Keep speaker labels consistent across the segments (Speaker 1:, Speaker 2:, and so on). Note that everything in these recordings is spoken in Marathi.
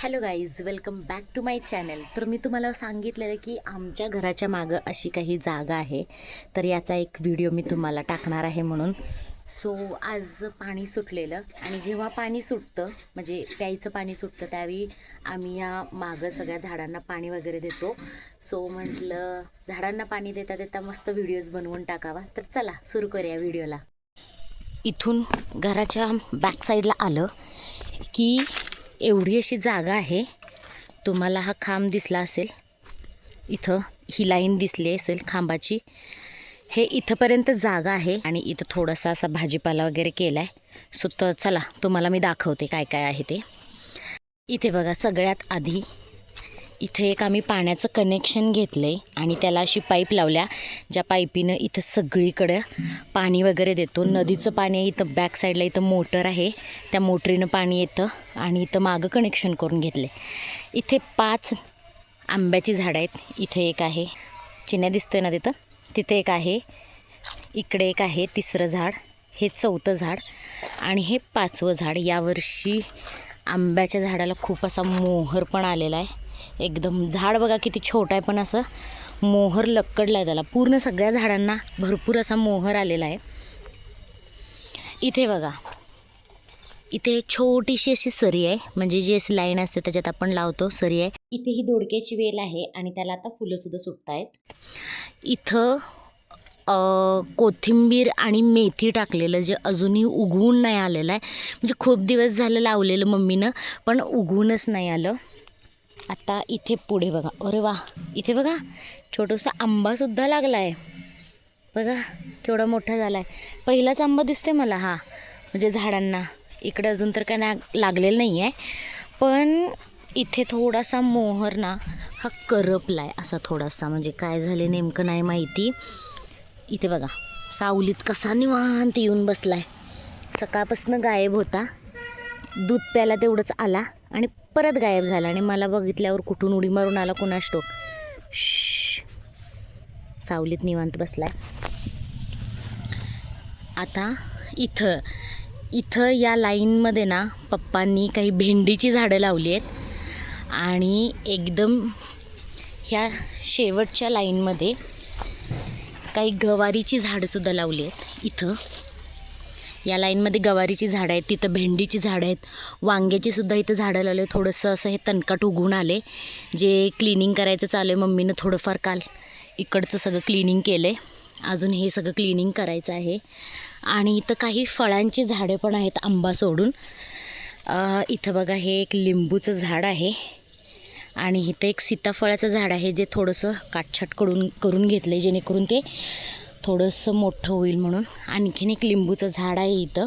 Speaker 1: Hello guys welcome back to my channel. तर मी तुम्हाला सांगितलेलं की आमच्या घराच्या मागं अशी काही जागा आहे तर याचा एक व्हिडिओ मी तुम्हाला टाकणार आहे म्हणून. सो आज पाणी सुटलेलं आणि जेव्हा पाणी सुटतं म्हणजे प्यायचं पाणी सुटतं त्यावेळी आम्ही या मागं सगळ्या झाडांना पाणी वगैरे देतो. सो म्हटलं झाडांना पाणी देता देता मस्त व्हिडिओज बनवून टाकावा. तर चला सुरू करूया व्हिडिओला. इथून घराच्या बॅक साईडला आलं की एवढी अशी जागा आहे. तुम्हाला हा खांब दिसला असेल. इथं ही लाईन दिसली असेल खांबाची. हे इथंपर्यंत जागा आहे आणि इथं थोडासा असा भाजीपाला वगैरे केला आहे सो तर चला तुम्हाला मी दाखवते काय काय आहे ते. इथे बघा सगळ्यात आधी इथे एक आम्ही पाण्याचं कनेक्शन घेतलं आहे आणि त्याला अशी पाईप लावल्या ज्या पाईपीनं इथं सगळीकडं पाणी वगैरे देतो. नदीचं पाणी इथं बॅक साईडला इथं मोटर आहे. त्या मोटरीनं पाणी येतं आणि इथं मागं कनेक्शन करून घेतले इथे पाच आंब्याची झाडं आहेत. इथे एक आहे चिन्या दिसतोय ना तिथं? तिथे एक आहे इकडे एक आहे तिसरं झाड हे चौथं झाड आणि हे पाचवं झाड. यावर्षी आंब्याच्या झाडाला खूप असा मोहर पण आलेला आहे. एकदम झाड बघा किती छोटं आहे पण असं मोहर लक्कडला आहे त्याला. पूर्ण सगळ्या झाडांना भरपूर असा मोहर आलेला आहे. इथे बघा. इथे छोटीशी अशी सरी आहे. म्हणजे जी अशी लाईन असते त्याच्यात आपण लावतो सरी आहे. इथे ही दोडक्याची वेल आहे आणि त्याला आता फुलंसुद्धा सुटत आहेत इथं कोथिंबीर आणि मेथी टाकलेलं जे अजूनही उगवून नाही आलेलं आहे. म्हणजे खूप दिवस झालं लावलेलं मम्मीनं पण उगवूनच नाही आलं. आता इथे पुढे बघा. अरे वा इथे बघा. छोटंसं आंबासुद्धा लागला आहे बघा केवढा मोठा झाला आहे पहिलाच आंबा दिसतोय मला हा. म्हणजे झाडांना. इकडे अजून तर काय ना लागलेलं नाही आहे पण इथे थोडासा मोहर ना हा करपला आहे असा थोडासा. म्हणजे काय झाले नेमकं नाही माहिती. इथे बघा सावलीत कसा निवांत येऊन बसलाय. सकाळपासून गायब होता. दूध प्यायला तेवढंच आला आणि परत गायब झाला आणि मला बघितल्यावर कुठून उडी मारून आला कुणा टोक सावलीत निवांत बसलाय. आता इथं इथं या लाईनमध्ये ना पप्पांनी काही भेंडीची झाडं लावली आहेत. आणि एकदम ह्या शेवटच्या लाईनमध्ये काही गवारीची झाडंसुद्धा लावली आहेत इथं. या लाईनमध्ये गवारीची झाडं आहेत तिथं भेंडीची झाडं आहेत वांग्याची सुद्धा इथं झाडं लावले थोडंसं असं हे तणकाट उगवून आले. जे क्लिनिंग करायचं चालू आहे मम्मीनं थोडंफार काल इकडचं सगळं क्लिनिंग केलं आहे अजून हे सगळं क्लिनिंग करायचं आहे. आणि इथं काही फळांची झाडे पण आहेत आंबा सोडून. इथं बघा हे एक लिंबूचं झाड आहे. आणि इथं एक सीताफळाचं झाड आहे जे थोडंसं काटछाट करून करून घेतलं आहे जेणेकरून ते थोडंसं मोठं होईल म्हणून. आणखीन एक लिंबूचं झाड आहे इथं.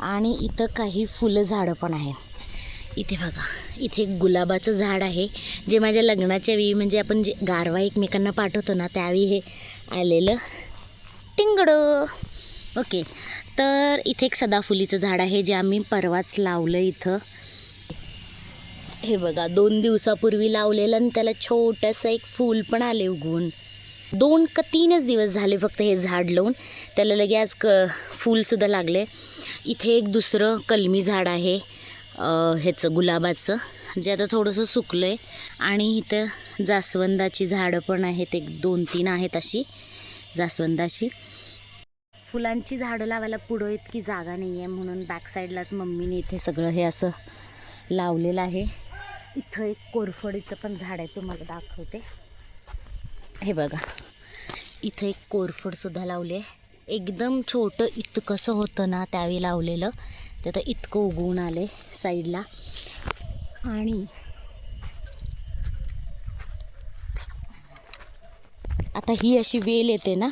Speaker 1: आणि इथं काही फुलं झाडं पण आहेत. इथे बघा इथे एक गुलाबाचं झाड आहे जे माझ्या लग्नाच्या वेळी म्हणजे आपण जे गारवा एकमेकांना पाठवतो ना त्यावेळी हे आलेलं. टिंगडं. ओके तर इथे एक सदाफुलीचं झाड आहे जे आम्ही परवाच लावलं इथं. हे बघा दोन दिवसापूर्वी लावलेलं आणि त्याला छोटंसं एक फूल पण आले उगवून. दोन का तीनच दिवस झाले फक्त हे झाड लावून. त्याला लगे आज क फूलसुद्धा लागले. इथे एक दुसरं कलमी झाड आहे ह्याचं गुलाबाचं जे आता थोडंसं सुकलं आहे आणि इथं जास्वंदाची झाडं पण आहेत एक दोन तीन आहेत अशी जास्वंदाची. फुलांची झाडं लावायला पुढं इतकी जागा नाही आहे म्हणून बॅक साईडलाच मम्मीने इथे सगळं हे असं लावलेलं आहे. इथं एक कोरफडीचं पण झाड आहे तुम्हाला दाखवते. हे बघा इथं एक कोरफडसुद्धा लावले आहे. एकदम छोटं इतकंसं होतं ना त्यावेळी लावलेलं ते तर इतकं उगवून आले साईडला. आणि आता ही अशी वेल येते ना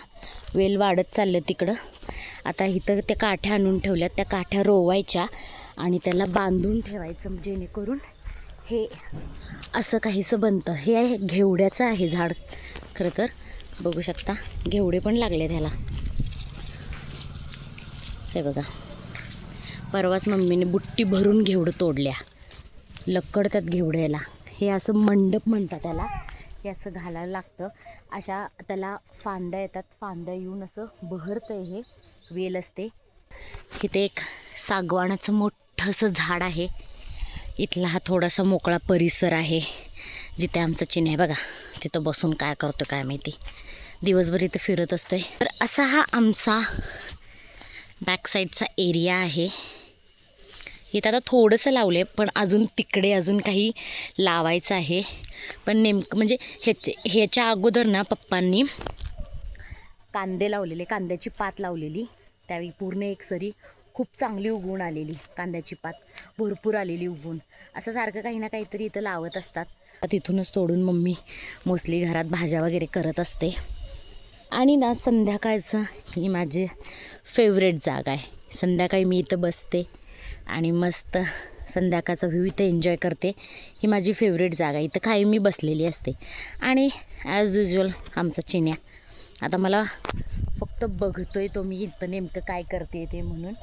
Speaker 1: वेल वाढत चाललं तिकडं. आता इथं त्या काठ्या आणून ठेवल्यात त्या काठ्या रोवायच्या आणि त्याला बांधून ठेवायचं जेणेकरून हे असं काहीसं बनतं. हे आहे घेवड्याचं आहे झाड. खरं तर बघू शकता घेवडे पण लागले त्याला हे बघा. परवाच मम्मीने बुट्टी भरून घेवडं तोडल्या. लक्कडतात घेवड्याला. हे असं मंडप म्हणतात त्याला. हे असं घालायला लागतं. अशा त्याला फांद्या येतात. फांद्या येऊन असं बहरतं हे. वेल असते. इथे एक सागवानाचं मोठं असं झाड आहे. इथला हा थोडासा मोकळा परिसर आहे जिथे आमचं चिन्ह आहे बघा. तिथं बसून काय करतो काय माहिती. दिवसभर इथं फिरत असते तर असा हा आमचा बॅक साईडचा एरिया आहे. इथं आता थोडंसं लावलं आहे पण अजून तिकडे अजून काही लावायचं आहे. पण नेमकं म्हणजे ह्याचे ह्याच्या अगोदर ना पप्पांनी कांदे लावलेले कांद्याची पात लावलेली. त्यावेळी पूर्ण एक सरी खूप चांगली उगवून आलेली कांद्याची पात. भरपूर आलेली उगवून. असं सारखं काही ना काहीतरी इथं लावत असतात. तिथूनच तोडून मम्मी मोस्टली घरात भाज्या वगैरे करत असते. आणि ना संध्याकाळचं ही माझी फेवरेट जागा आहे. संध्याकाळी मी इथं बसते आणि मस्त संध्याकाळचा व्ह्यू इथं एन्जॉय करते. ही माझी फेवरेट जागा आहे. इथं काही मी बसलेली असते. आणि ॲज युजल आमचा चिन्या. आता मला फक्त बघतोय तो मी इथं नेमकं काय करते ते म्हणून.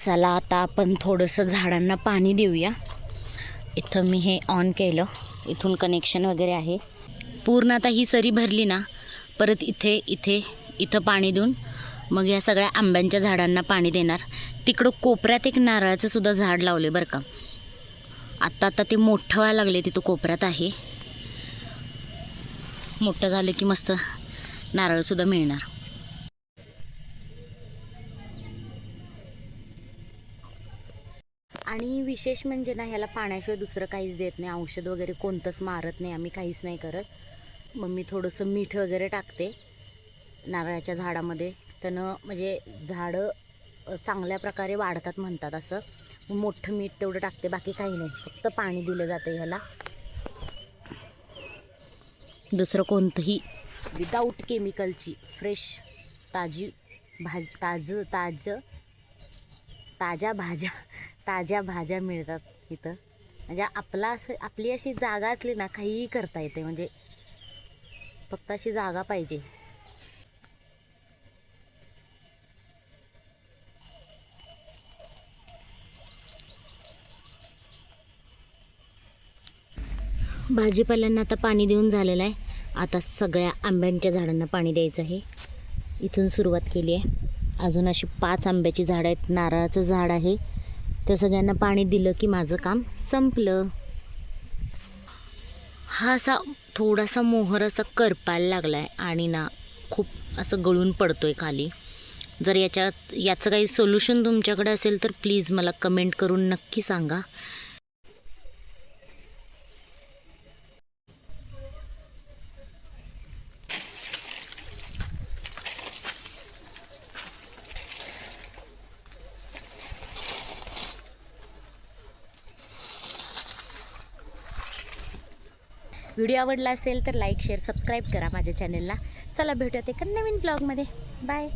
Speaker 1: चला आता आपण थोडंसं झाडांना पाणी देऊया. इथं मी हे ऑन केलं. इथून कनेक्शन वगैरे आहे. पूर्ण आता ही सरी भरली ना परत इथे इथे इथं पाणी देऊन मग या सगळ्या आंब्यांच्या झाडांना पाणी देणार. तिकडं कोपऱ्यात एक नारळाचं सुद्धा झाड लावले बरं का. आत्ता आता ते मोठं व्हायला लागले तिथं कोपऱ्यात आहे. मोठं झालं की मस्त नारळसुद्धा मिळणार आणि विशेष म्हणजे ना ह्याला पाण्याशिवाय दुसरं काहीच देत नाही. औषध वगैरे कोणतंच मारत नाही. आम्ही काहीच नाही करत. मग मी थोडंसं मीठ वगैरे टाकते नारळाच्या झाडामध्ये. त्यानं म्हणजे झाडं चांगल्या प्रकारे वाढतात म्हणतात असं. मोठं मीठ तेवढं टाकते. बाकी काही नाही. फक्त पाणी दिलं जातं ह्याला. दुसरं कोणतंही विदाऊट केमिकलची फ्रेश ताजी भाज ताजं ताजं ताज्या भाज्या ताज्या भाज्या मिळतात इथं. म्हणजे आपला असं आपली अशी जागा असली ना काहीही करता येते. म्हणजे फक्त अशी जागा पाहिजे. भाजीपाल्यांना आता पाणी देऊन झालेलं आहे. आता सगळ्या आंब्यांच्या झाडांना पाणी द्यायचं आहे. इथून सुरुवात केली आहे. अजून अशी पाच आंब्याची झाडं आहेत. नारळाचं झाड आहे. त्या सगळ्यांना पाणी दिलं की माझं काम संपलं. हा असा थोडासा मोहर असा करपायला लागला आहे आणि ना खूप असं गळून पडतो आहे खाली. जर याच्यात याचं काही सोल्युशन तुमच्याकडे असेल तर प्लीज मला कमेंट करून नक्की सांगा. व्हिडिओ आवडला असेल तर लाईक शेअर सबस्क्राईब करा माझ्या चॅनलला. चला भेटूयात एका नवीन ब्लॉगमध्ये बाय